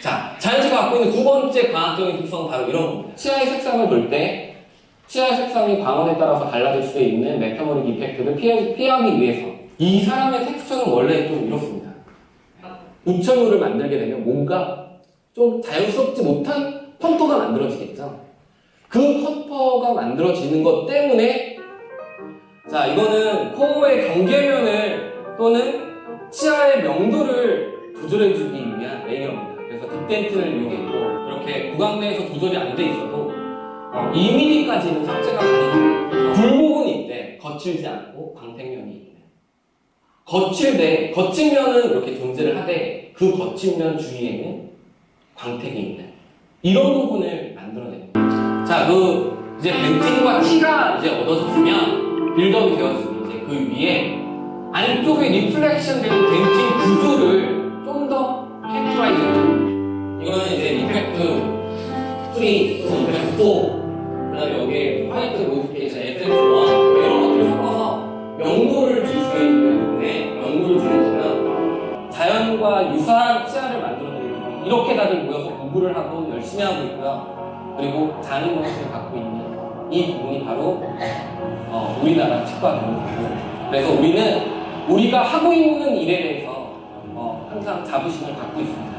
자, 자연시가 갖고 있는 두 번째 과학적인 특성은 바로 이런 겁니다. 치아의 색상을 볼 때, 치아의 색상이 광원에 따라서 달라질 수 있는 메타모릭 이펙트를 피해, 피하기 위해서 이 사람의 텍스처는 원래 좀 이렇습니다. 우천우를 만들게 되면 뭔가 좀 자연스럽지 못한 펌퍼가 만들어지겠죠. 그 펌퍼가 만들어지는 것 때문에 자 이거는 코어의 경계면을 또는 치아의 명도를 조절해주기 위한 레이어입니다. 그래서 딥덴트를 이용했고 이렇게 구강 내에서 조절이 안 돼 있어도 어, 2mm까지는 삭제가 가능합니다. 굴곡은 있대 거칠지 않고 광택면이 있네. 거칠 때 거친 면은 이렇게 존재를 하되 그 거친 면 주위에는 광택이 있는 이런 부분을 만들어내는 거예요. 자, 그 이제 벤팅과 티가 이제 얻어졌으면 빌드업이 되었으면 이제 그 위에 안쪽에 리플렉션 되는 덴팅 구조를 3, 이펙트 4 그다음에 여기에 화이트 모디피케이션 SF1 이런 것들을 섞어서 명도를 줄 수 있는 부분에 명도를 주는 거면 자연과 유사한 치아를 만들어내는 이렇게 다들 모여서 공부를 하고 열심히 하고 있고요. 그리고 장인 모습을 갖고 있는 이 부분이 바로 어, 우리나라 치과 교육이고 그래서 우리는 우리가 하고 있는 일에 대해서 어, 항상 자부심을 갖고 있습니다.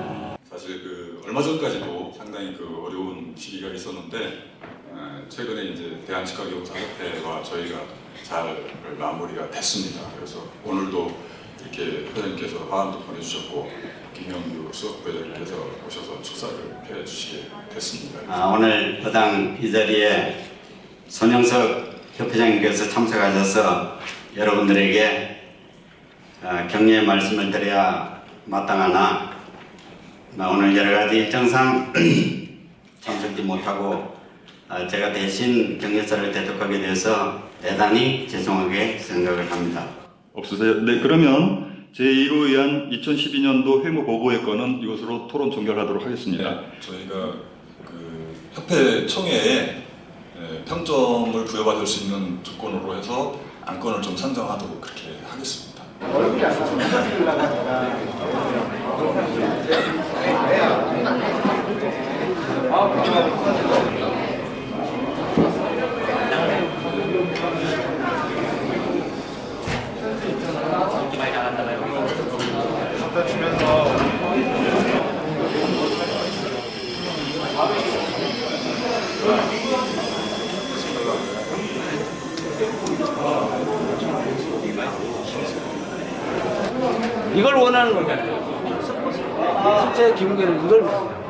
사실 그 얼마 전까지도 상당히 그 어려운 시기가 있었는데 에, 최근에 이제 대한치과교육사협회와 저희가 잘 마무리가 됐습니다. 그래서 오늘도 이렇게 회장님께서 화환도 보내주셨고 김영규 수석부회장님께서 오셔서 축사를 해주시게 됐습니다. 아, 오늘 부당 이 자리에 손영석 협회장님께서 참석하셔서 여러분들에게 아, 격려의 말씀을 드려야 마땅하나 아, 오늘 여러 가지 일정상 참석지 못하고 아, 제가 대신 격려사를 대독하게 되어서 대단히 죄송하게 생각을 합니다. 없으세요? 네, 그러면 제1호 의한 2012년도 회무 보고의 건은 이것으로 토론 종결하도록 하겠습니다. 네, 저희가 그 협회 청회에 에, 평점을 부여받을 수 있는 두 건으로 해서 안건을 좀 선정하도록 그렇게 하겠습니다. 이걸 원하는 거잖아요. 숙제 기본계는 이걸 원해요.